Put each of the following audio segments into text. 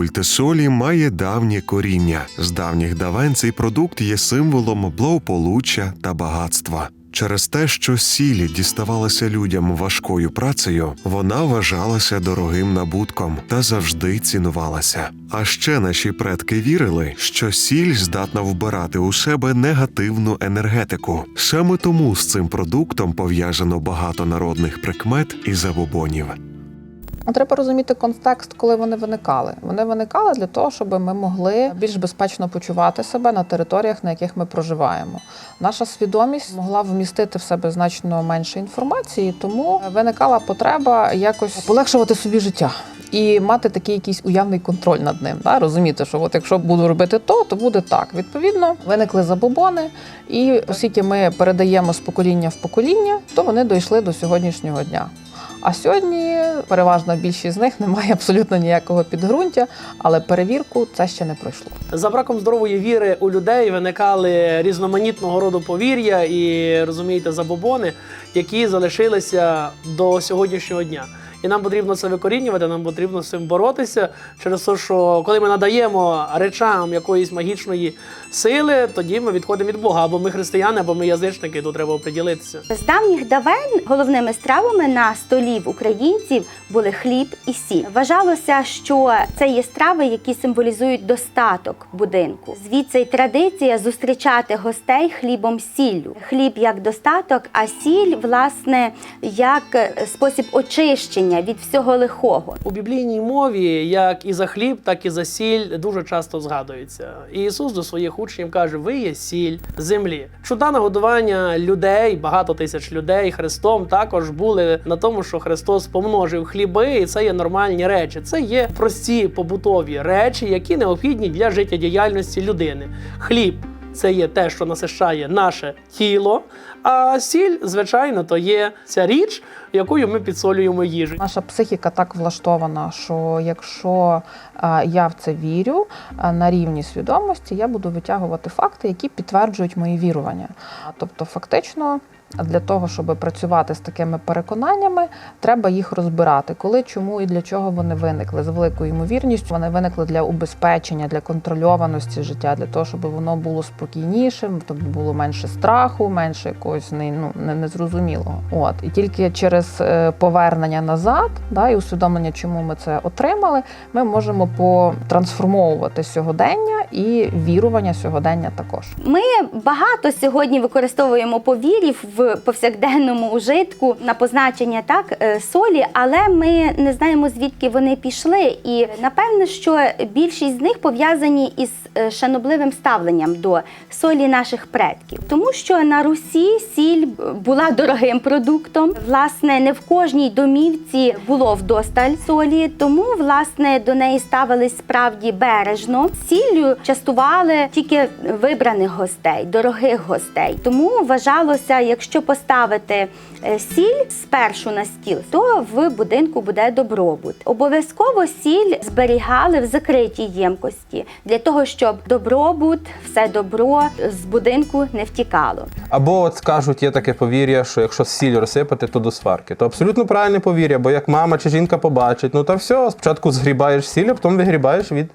Культ солі має давнє коріння. З давніх давен цей продукт є символом благополуччя та багатства. Через те, що сіль діставалася людям важкою працею, вона вважалася дорогим набутком та завжди цінувалася. А ще наші предки вірили, що сіль здатна вбирати у себе негативну енергетику. Саме тому з цим продуктом пов'язано багато народних прикмет і забобонів. Треба розуміти контекст, коли вони виникали. Вони виникали для того, щоб ми могли більш безпечно почувати себе на територіях, на яких ми проживаємо. Наша свідомість могла вмістити в себе значно менше інформації, тому виникала потреба якось полегшувати собі життя. І мати такий якийсь уявний контроль над ним, да? розуміти, що от якщо буду робити то, то буде так. Відповідно, виникли забобони, і оскільки ми передаємо з покоління в покоління, то вони дійшли до сьогоднішнього дня. А сьогодні переважна більшість з них не має абсолютно ніякого підґрунтя, але перевірку це ще не пройшло. За браком здорової віри у людей виникали різноманітного роду повір'я і розумієте забобони, які залишилися до сьогоднішнього дня. І нам потрібно це викорінювати, нам потрібно з цим боротися через те, що коли ми надаємо речам якоїсь магічної сили, тоді ми відходимо від Бога. Або ми християни, або ми язичники, тут треба оприділитися. З давніх давен головними стравами на столі в українців були хліб і сіль. Вважалося, що це є страви, які символізують достаток будинку. Звідси й традиція зустрічати гостей хлібом сіллю. Хліб як достаток, а сіль, власне, як спосіб очищення від всього лихого. У біблійній мові як і за хліб, так і за сіль дуже часто згадується. І Ісус до своїх учнів каже: Ви є сіль землі. Чуда нагодування людей, багато тисяч людей Христом також були на тому, що Христос помножив хліби, і це є нормальні речі. Це є прості побутові речі, які необхідні для життєдіяльності людини. Хліб. Це є те, що насищає наше тіло, а сіль, звичайно, то є ця річ, якою ми підсолюємо їжу. Наша психіка так влаштована, що якщо е, я в це вірю е, на рівні свідомості, я буду витягувати факти, які підтверджують мої вірування. Тобто, фактично. Для того, щоб працювати з такими переконаннями, треба їх розбирати, коли, чому і для чого вони виникли. З великою ймовірністю вони виникли для убезпечення, для контрольованості життя, для того, щоб воно було спокійнішим, тобто було менше страху, менше якогось ну, не, незрозумілого. От і тільки через е, повернення назад, да, і усвідомлення, чому ми це отримали, ми можемо потрансформовувати сьогодення і вірування сьогодення також. Ми багато сьогодні використовуємо повірів в повсякденному ужитку на позначення так е, солі, але ми не знаємо звідки вони пішли. І напевне, що більшість з них пов'язані із е, шанобливим ставленням до солі наших предків, тому що на Русі сіль була дорогим продуктом. Власне, не в кожній домівці було вдосталь солі, тому власне до неї ставились справді бережно. Сіллю частували тільки вибраних гостей, дорогих гостей. Тому вважалося, якщо поставити е, сіль спершу на стіл, то в будинку буде добробут. Обов'язково сіль зберігали в закритій ємкості для того, щоб добробут, все добро з будинку не втікало. Або от скажуть, є таке повір'я, що якщо сіль розсипати, то до сварки. То абсолютно правильне повір'я, бо як мама чи жінка побачить, ну то все, спочатку згрібаєш сіль, а потім вигрібаєш від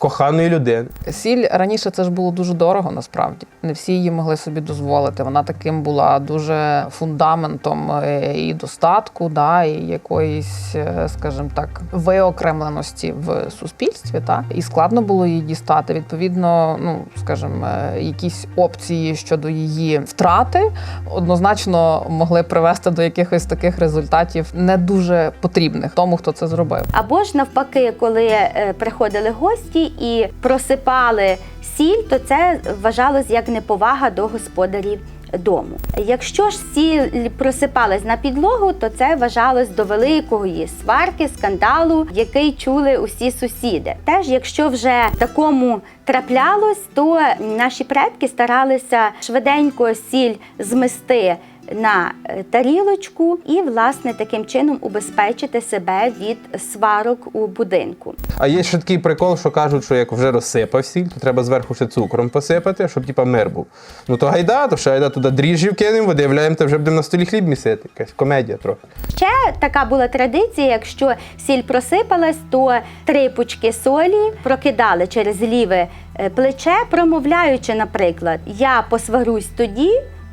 коханої людини. Сіль раніше це ж було дуже дорого, насправді. Не всі її могли собі дозволити. Вона таким була дуже фундаментом е, і достатку, да, і якоїсь, е, скажімо так, виокремленості в суспільстві. Та? І складно було її дістати. Відповідно, ну скажімо, е, якісь опції щодо її втрати однозначно могли привести до якихось таких результатів не дуже потрібних тому, хто це зробив. Або ж навпаки, коли приходили гості і просипали сіль, то це вважалось як неповага до господарів. Дому. Якщо ж сіль просипалась на підлогу, то це вважалось до великої сварки, скандалу, який чули усі сусіди. Теж, якщо вже такому траплялось, то наші предки старалися швиденько сіль змести на е, тарілочку і, власне, таким чином убезпечити себе від сварок у будинку. А є ще такий прикол, що кажуть, що як вже розсипав сіль, то треба зверху ще цукром посипати, щоб типа мир був. Ну то гайда, то ще гайда туди дріжджів кинемо, виявляємо, то вже будемо на столі хліб місити. Якась комедія трохи. Ще така була традиція, якщо сіль просипалась, то три пучки солі прокидали через ліве е, плече, промовляючи, наприклад, я посварусь тоді.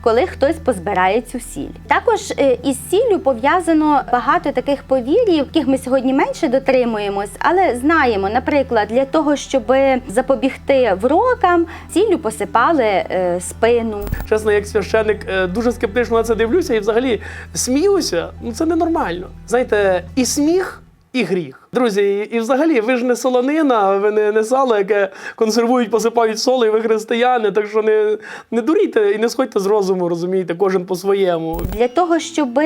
Коли хтось позбирає цю сіль, також е, із сіллю пов'язано багато таких повір'їв, яких ми сьогодні менше дотримуємось, але знаємо, наприклад, для того, щоб запобігти врокам, сіллю посипали е, спину. Чесно, як священик, е, дуже скептично на це дивлюся і взагалі сміюся. Ну це ненормально. Знаєте, і сміх. І гріх. Друзі, і, взагалі, ви ж не солонина, ви не, не сало, яке консервують, посипають солі, ви християни. Так що не, не дурійте і не сходьте з розуму, розумієте, кожен по-своєму. Для того, щоб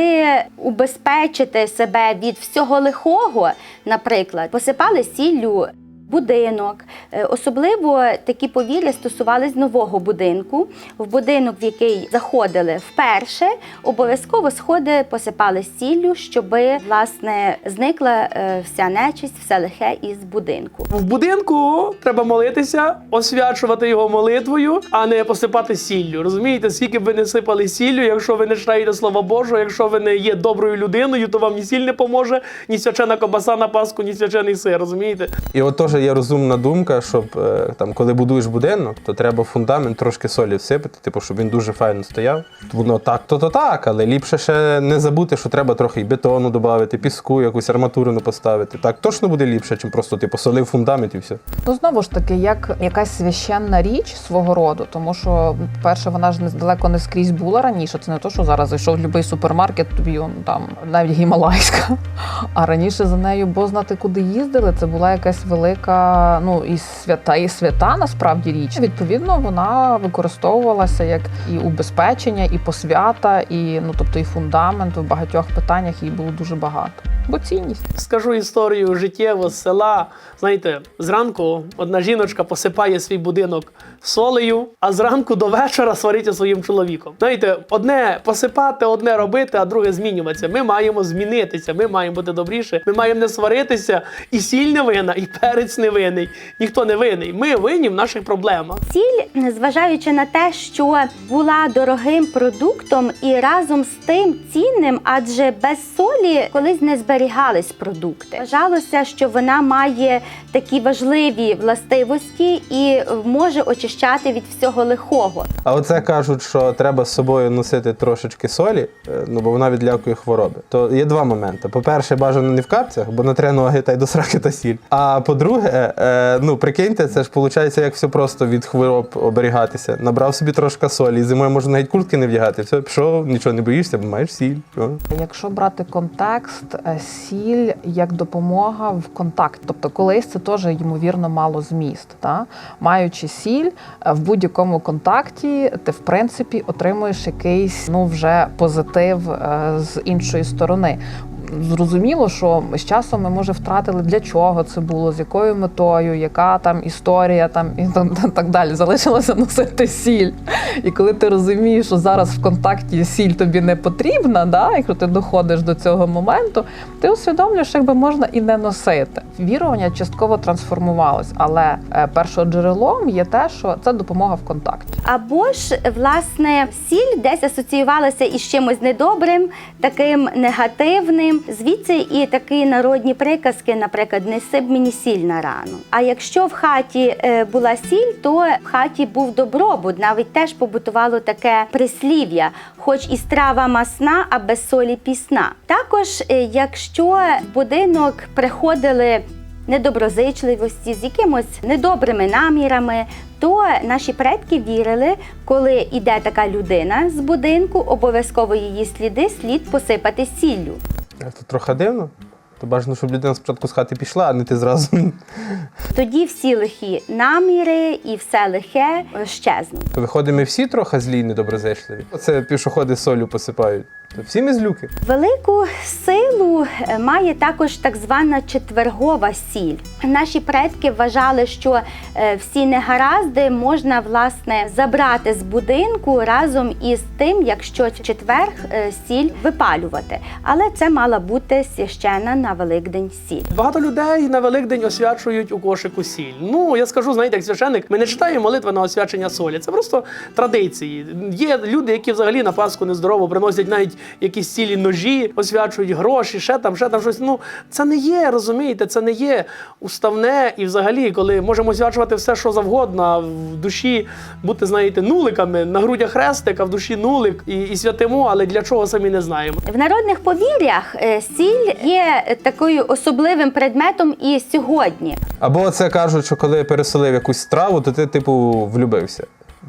убезпечити себе від всього лихого, наприклад, посипали сіллю. Будинок, Е, особливо такі повір'я стосувались нового будинку. В будинок, в який заходили вперше, обов'язково сходи посипали сіллю, щоб власне зникла е, вся нечисть, все лихе із будинку. В будинку треба молитися, освячувати його молитвою, а не посипати сіллю. Розумієте, скільки б ви не сипали сіллю, якщо ви не читаєте Слова Божого, якщо ви не є доброю людиною, то вам ні сіль не поможе, ні свячена кобаса на паску, ні свячений сир. Розумієте? І от теж є розумна думка, щоб е, там, коли будуєш будинок, то треба фундамент трошки солі всипати, типу, щоб він дуже файно стояв. Воно так, то то так, але ліпше ще не забути, що треба трохи і бетону додати, піску, якусь арматурину поставити. Так точно буде ліпше, чим просто типу солив фундамент і все. Ну знову ж таки, як якась священна річ свого роду, тому що, перше, вона ж далеко не скрізь була раніше. Це не то, що зараз зайшов в будь-який супермаркет, тобі он, там навіть гімалайська. А раніше за нею, бо знати, куди їздили, це була якась велика, ну і свята, і свята насправді річ. Відповідно, вона використовувалася як і убезпечення, і посвята, і ну тобто і фундамент в багатьох питаннях її було дуже багато. Бо цінність. Скажу історію життєву з села. Знаєте, зранку одна жіночка посипає свій будинок солею, а зранку до вечора свариться своїм чоловіком. Знаєте, одне посипати, одне робити, а друге змінюватися. Ми маємо змінитися, ми маємо бути добріше, ми маємо не сваритися. І сіль не винна, і перець не винний. Ніхто не винний. Ми винні в наших проблемах. Сіль, незважаючи на те, що була дорогим продуктом і разом з тим цінним, адже без солі колись не зберігались продукти. Вважалося, що вона має такі важливі властивості і може очищати від всього лихого. А оце кажуть, що треба з собою носити трошечки солі, е, ну бо вона відлякує хвороби. То є два моменти. По-перше, бажано не в капцях, бо натре ноги та й до сраки та сіль. А по-друге, е, ну прикиньте, це ж виходить, як все просто від хвороб оберігатися. Набрав собі трошки солі, і зимою можна навіть куртки не вдягати. Все, пішов, нічого не боїшся, бо маєш сіль. О. Якщо брати контекст, е, сіль як допомога в контакті, тобто колись це теж ймовірно мало зміст. Та? Маючи сіль е, в будь-якому контакті, ти в принципі отримуєш якийсь ну вже позитив е, з іншої сторони. Зрозуміло, що з часом ми може втратили для чого це було, з якою метою, яка там історія, там і так, далі. Залишилося носити сіль. І коли ти розумієш, що зараз в контакті сіль тобі не потрібна, да, якщо ти доходиш до цього моменту, ти усвідомлюєш, якби можна і не носити. Вірування частково трансформувалось, але е, першоджерелом є те, що це допомога в контакті. Або ж, власне, сіль десь асоціювалася із чимось недобрим, таким негативним. Звідси і такі народні приказки, наприклад, неси б мені сіль на рану. А якщо в хаті е, була сіль, то в хаті був добробут. Навіть теж побутувало таке прислів'я, хоч і страва масна, а без солі пісна. Також, е, якщо в будинок приходили недоброзичливості, з якимось недобрими намірами, то наші предки вірили, коли йде така людина з будинку, обов'язково її сліди слід посипати сіллю. Це трохи дивно. То бажано, щоб людина спочатку з хати пішла, а не ти зразу. Тоді всі лихі наміри і все лихе щезнуть. То виходить, ми всі трохи злі і недоброзичливі. Оце пішоходи солю посипають. Всі ми злюки. Велику силу е, має також так звана четвергова сіль. Наші предки вважали, що е, всі негаразди можна власне забрати з будинку разом із тим, якщо четверг е, сіль випалювати. Але це мала бути священна на Великдень сіль. Багато людей на Великдень освячують у кошику сіль. Ну я скажу, знаєте, як священник, ми не читаємо молитви на освячення солі. Це просто традиції. Є люди, які взагалі на Пасху нездорово приносять навіть якісь цілі ножі, освячують гроші, ще там, ще там щось. Ну це не є, розумієте, це не є уставне і взагалі, коли можемо освячувати все, що завгодно, а в душі бути, знаєте, нуликами, на грудях хрестик, а в душі нулик і, і святимо, але для чого самі не знаємо. В народних повір'ях е, сіль є такою особливим предметом і сьогодні. Або це кажуть, що коли переселив якусь страву, то ти, типу, влюбився.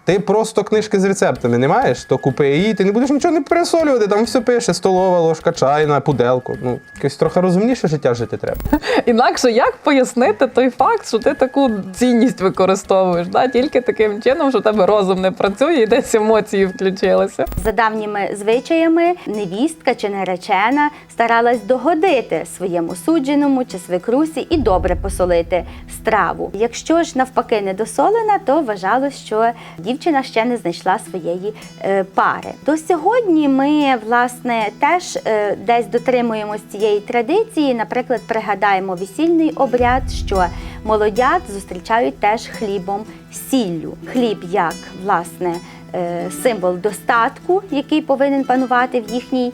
Ти просто книжки з рецептами не маєш, то купи її, ти не будеш нічого не пересолювати, там все пише: столова, ложка, чайна, пуделку. Ну, якесь трохи розумніше життя жити треба. Інакше як пояснити той факт, що ти таку цінність використовуєш, да? тільки таким чином, що в тебе розум не працює і десь емоції включилися. За давніми звичаями невістка чи наречена старалась догодити своєму судженому чи свекрусі і добре посолити страву. Якщо ж навпаки недосолена, то вважалось, що дівчина ще не знайшла своєї е, пари. До сьогодні ми власне теж е, десь дотримуємось цієї традиції. Наприклад, пригадаємо весільний обряд, що молодят зустрічають теж хлібом сіллю. Хліб як власне е, символ достатку, який повинен панувати в їхній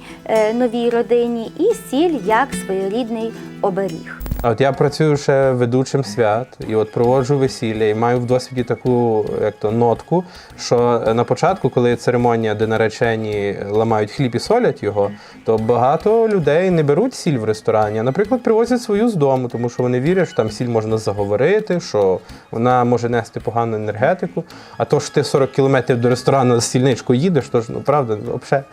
новій родині, і сіль як своєрідний оберіг. А от я працюю ще ведучим свят, і от проводжу весілля, і маю в досвіді таку як то нотку, що на початку, коли церемонія, де наречені ламають хліб і солять його, то багато людей не беруть сіль в ресторані, а, наприклад, привозять свою з дому, тому що вони вірять, що там сіль можна заговорити, що вона може нести погану енергетику. А то ж ти 40 кілометрів до ресторану з сільничкою їдеш, то ж ну правда, взагалі.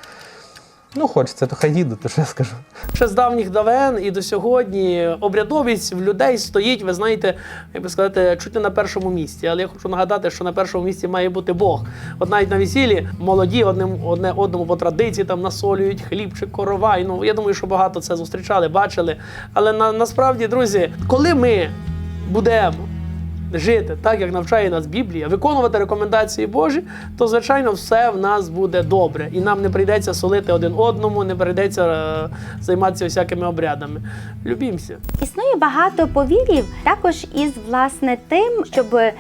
Ну, хочеться, то хай їду, то що я скажу. Ще з давніх давен і до сьогодні обрядовість в людей стоїть, ви знаєте, як би сказати, чуть не на першому місці. Але я хочу нагадати, що на першому місці має бути Бог. От навіть на весіллі молоді одним одне одному по традиції там насолюють хлібчик, коровай. Ну я думаю, що багато це зустрічали, бачили. Але на, насправді, друзі, коли ми будемо жити так, як навчає нас Біблія, виконувати рекомендації Божі, то звичайно все в нас буде добре, і нам не прийдеться солити один одному, не прийдеться е, займатися всякими обрядами. Любімося. Існує багато повірів також із власне тим, щоб е,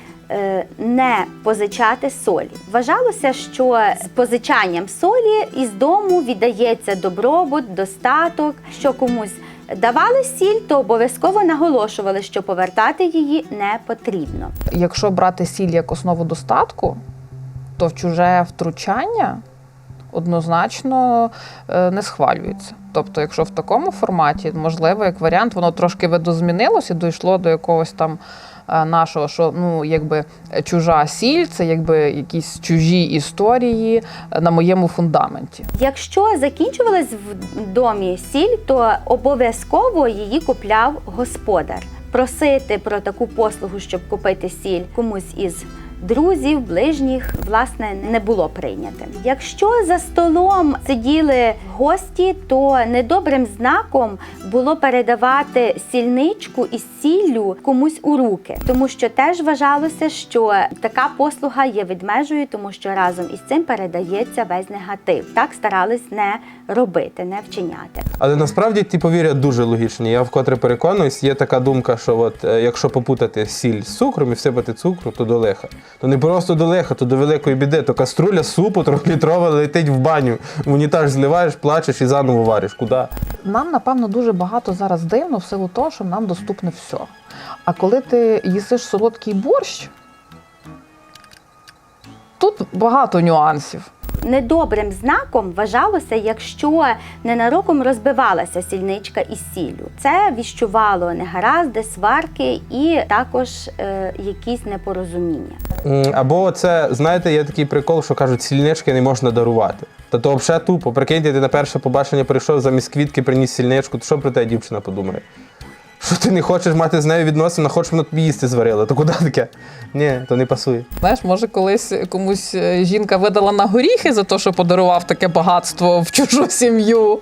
не позичати солі. Вважалося, що з позичанням солі із дому віддається добробут, достаток, що комусь. Давали сіль, то обов'язково наголошували, що повертати її не потрібно. Якщо брати сіль як основу достатку, то в чуже втручання однозначно е, не схвалюється. Тобто, якщо в такому форматі, можливо, як варіант, воно трошки видозмінилося дійшло до якогось там е, нашого, що ну якби чужа сіль, це якби якісь чужі історії е, на моєму фундаменті. Якщо закінчувалась в домі сіль, то обов'язково її купляв господар. Просити про таку послугу, щоб купити сіль комусь із друзів, ближніх, власне, не було прийнятим. Якщо за столом сиділи гості, то недобрим знаком було передавати сільничку із сіллю комусь у руки, тому що теж вважалося, що така послуга є відмежою, тому що разом із цим передається весь негатив. Так старались не робити, не вчиняти. Але насправді ті повір'я дуже логічні. Я вкотре переконуюсь, є така думка, що от е, якщо попутати сіль з цукром і всипати цукру, то до лиха. То не просто до лиха, то до великої біди. То каструля супу трьохлітрова летить в баню. В унітаз зливаєш, плачеш і заново вариш. Куди? Нам, напевно, дуже багато зараз дивно в силу того, що нам доступне все. А коли ти їсиш солодкий борщ, тут багато нюансів. Недобрим знаком вважалося, якщо ненароком розбивалася сільничка із сіллю. Це віщувало негаразди, сварки і також е, якісь непорозуміння. Або це, знаєте, є такий прикол, що кажуть, сільнички не можна дарувати. Та то взагалі тупо. Прикиньте, ти на перше побачення прийшов замість квітки, приніс сільничку, то що про те дівчина подумає? Що ти не хочеш мати з нею відносини, хочеш вона тобі їсти зварила. То куди таке? Ні, то не пасує. Знаєш, може, колись комусь е, жінка видала на горіхи за те, що подарував таке багатство в чужу сім'ю.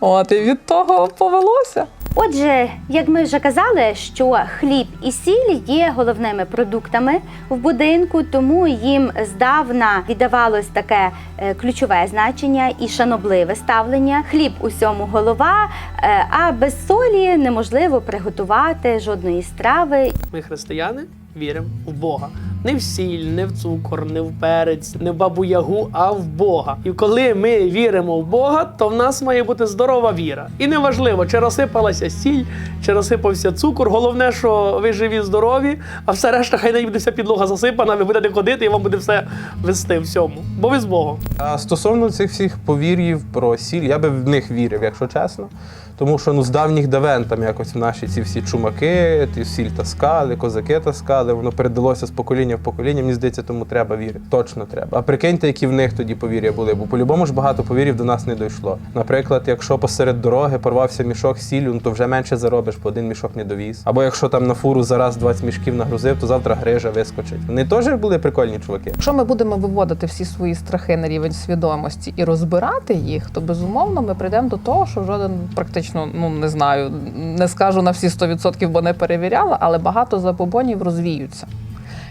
От, і від того повелося. Отже, як ми вже казали, що хліб і сіль є головними продуктами в будинку, тому їм здавна віддавалось таке е, ключове значення і шанобливе ставлення. Хліб усьому голова, е, а без солі неможливо приготувати жодної страви. Ми християни віримо в Бога. Не в сіль, не в цукор, не в перець, не в бабу ягу, а в Бога. І коли ми віримо в Бога, то в нас має бути здорова віра. І неважливо, чи розсипалася сіль, чи розсипався цукор. Головне, що ви живі, здорові, а все решта, хай не буде вся підлога засипана, ви будете ходити і вам буде все вести всьому. Бо ви з Богом. А стосовно цих всіх повір'їв про сіль, я би в них вірив, якщо чесно. Тому що ну, з давніх давен там якось наші ці всі чумаки, ті сіль таскали, козаки таскали, воно передалося з покоління в покоління. Мені здається, тому треба вірити. Точно треба. А прикиньте, які в них тоді повір'я були, бо по-любому ж багато повірів до нас не дійшло. Наприклад, якщо посеред дороги порвався мішок сіллю, ну, то вже менше заробиш, бо один мішок не довіз. Або якщо там на фуру зараз 20 мішків нагрузив, то завтра грижа вискочить. Вони теж були прикольні чуваки. Якщо ми будемо виводити всі свої страхи на рівень свідомості і розбирати їх, то безумовно ми прийдемо до того, що жоден практично ну не знаю, не скажу на всі 100%, бо не перевіряла, але багато забобонів розвіються.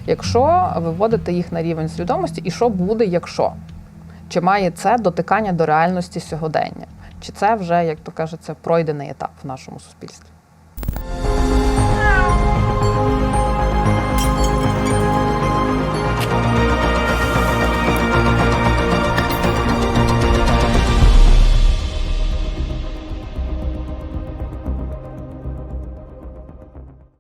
Якщо виводити їх на рівень свідомості, і що буде, якщо? Чи має це дотикання до реальності сьогодення? Чи це вже, як то кажеться, пройдений етап в нашому суспільстві?